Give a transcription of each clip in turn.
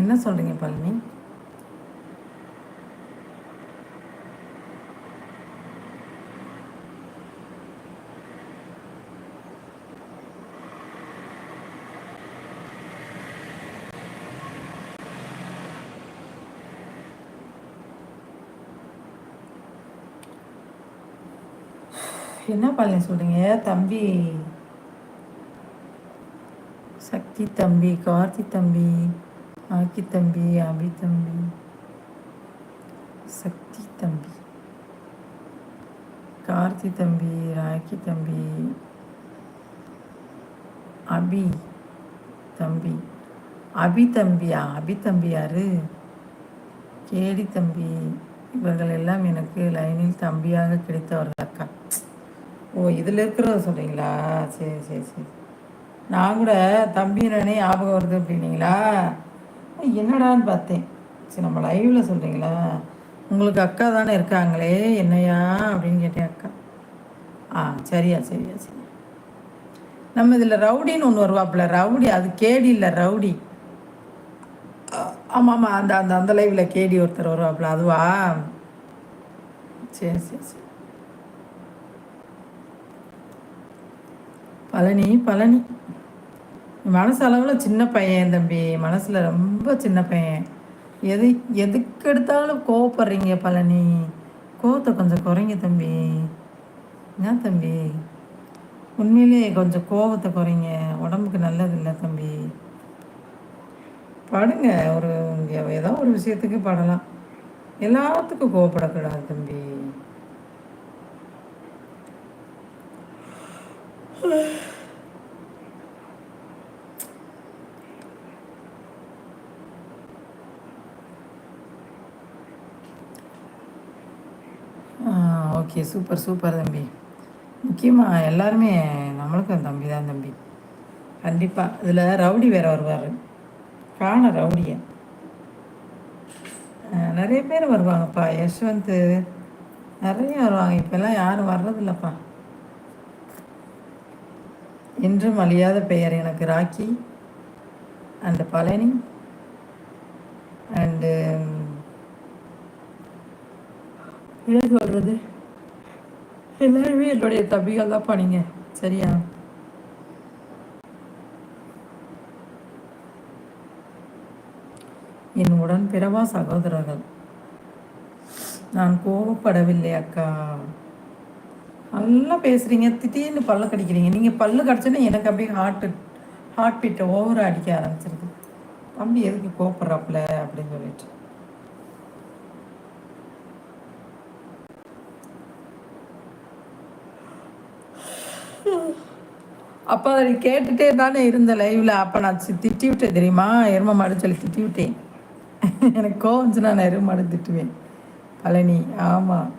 என்ன சொல்கிறீங்க பழனி? என்ன பழனி சொல்கிறீங்க தம்பி சக்தி தம்பி கார்த்தி தம்பி. ஆக்கி தம்பி அபி தம்பி. சக்தி தம்பி. கார்த்தி தம்பி ராக்கி தம்பி. அபி தம்பி. அபி தம்பியா? அபி தம்பி யாரு? கேடி தம்பி. இவர்கள் எல்லாம் எனக்கு லைனில் தம்பியாக கிடைத்தவர்கள் அக்கா. ஓ இதில் இருக்கிறத சொல்கிறீங்களா சரி சரி சரி. நான் கூட தம்பி ஞாபகம் வருது அப்படின்னீங்களா? என்னடான்னு பார்த்தேன். சரி நம்ம லைவில் சொல்கிறீங்களா உங்களுக்கு அக்கா தானே இருக்காங்களே என்னையா அப்படின்னு கேட்டேன் அக்கா. ஆ சரியா சரியா சரி நம்ம இதில் ரவுடின்னு ஒன்று வருவாப்புல ரவுடி அது கேடி இல்லை ரவுடி. ஆமாம் ஆமாம் அந்த அந்த அந்த லைவில் கேடி ஒருத்தர் வருவாப்புல அதுவா? சரி சரி சரி. பழனி பழனி. மனசு அளவில் சின்ன பையன் தம்பி. மனசில் ரொம்ப சின்ன பையன். எது எதுக்கு எடுத்தாலும் கோவப்படுறீங்க பழனி. கோவத்தை கொஞ்சம் குறைங்க தம்பி. என்ன தம்பி? உண்மையிலேயே கொஞ்சம் கோவத்தை குறைங்க. உடம்புக்கு நல்லது இல்லை தம்பி. படுங்க. ஒரு ஏதோ ஒரு விஷயத்துக்கு படலாம். எல்லாத்துக்கும் கோவப்படக்கூடாது தம்பி. ஓகே சூப்பர் சூப்பர் தம்பி. முக்கியமாக எல்லாருமே நம்மளுக்கும் தம்பி தான் தம்பி. கண்டிப்பாக இதில் ரவுடி வேறு வருவார். காண ரவுடிய. நிறைய பேர் வருவாங்கப்பா. யஷ்வந்த் நிறைய வருவாங்க. இப்போல்லாம் யாரும் வர்றதில்லப்பா. என்றும் அழியாத பெயர் எனக்கு ராக்கி அண்டு பழனி அண்டு என்ன சொல்கிறது எல்லாருமே என்னுடைய தம்பிகள் தான் பண்ணிங்க சரியா? என் உடன் பிறவா சகோதரர்கள். நான் கோபப்படவில்லை அக்கா. நல்லா பேசுகிறீங்க திடீர்னு பல்லு கடிக்கிறீங்க. நீங்கள் பல்லு கடிச்சோன்னா எனக்கு அப்படியே ஹார்ட் ஹார்ட் பீட்டை ஓவராக அடிக்க ஆரம்பிச்சிருக்கு தம்பி எதுக்கு கோபப்படுறாப்புல அப்படின்னு சொல்லிட்டு. அப்போ அதை கேட்டுகிட்டே தானே இருந்த லைவில் அப்போ நான் திட்டி விட்டேன் தெரியுமா? எரும மாடு சொல்லி திட்டி விட்டேன் எனக்கு கோவஞ்சுனா நான் எரும மாடு திட்டுவேன். பழனி ஆமாம்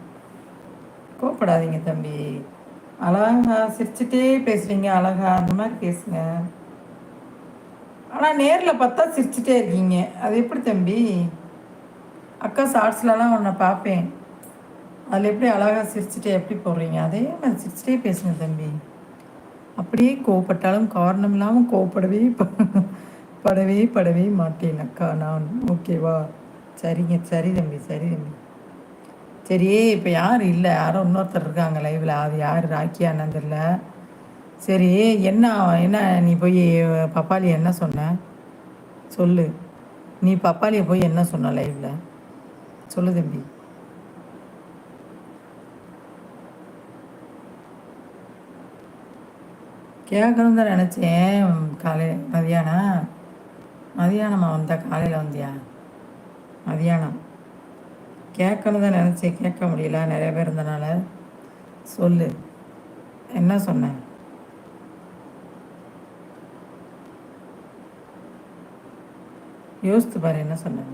கோப்படாதீங்க தம்பி. அழகா சிரிச்சுட்டே பேசுகிறீங்க அழகா. அந்த மாதிரி பேசுங்க. ஆனால் நேரில் பார்த்தா சிரிச்சுட்டே இருக்கீங்க. அது எப்படி தம்பி? அக்கா ஷார்ட்ஸ்லலாம் உன்னை பார்ப்பேன். அதில் எப்படி அழகாக சிரிச்சுட்டே எப்படி போடுறீங்க? அதே மாதிரி சிரிச்சுட்டே பேசுங்க தம்பி. அப்படியே கோவப்பட்டாலும் காரணம் இல்லாமல் கோவப்படவே படவே படவே மாட்டேன் அக்கா. நான் ஓகேவா? சரிங்க சரி தம்பி சரி தம்பி. சரி இப்போ யார்? இல்லை யாரோ இன்னொருத்தர் இருக்காங்க லைவில் அது யார்? ராக்கி தெரில சரி என்ன என்ன நீ போய் பப்பாளி என்ன சொன்ன? சொல்லு. நீ பப்பாளியை போய் என்ன சொன்ன லைவில் சொல்லு தம்பி. கேட்கணும் தான் நினச்சேன். காலையில் மதியானம். மதியானமா வந்தா காலையில் வந்தியா? மதியானம். கேட்கணும் தான் நினச்சேன். கேட்க முடியல. நிறைய பேர் இருந்தனால. சொல்லு. என்ன சொன்னேன் யோசித்து பாரு என்ன சொன்னேன்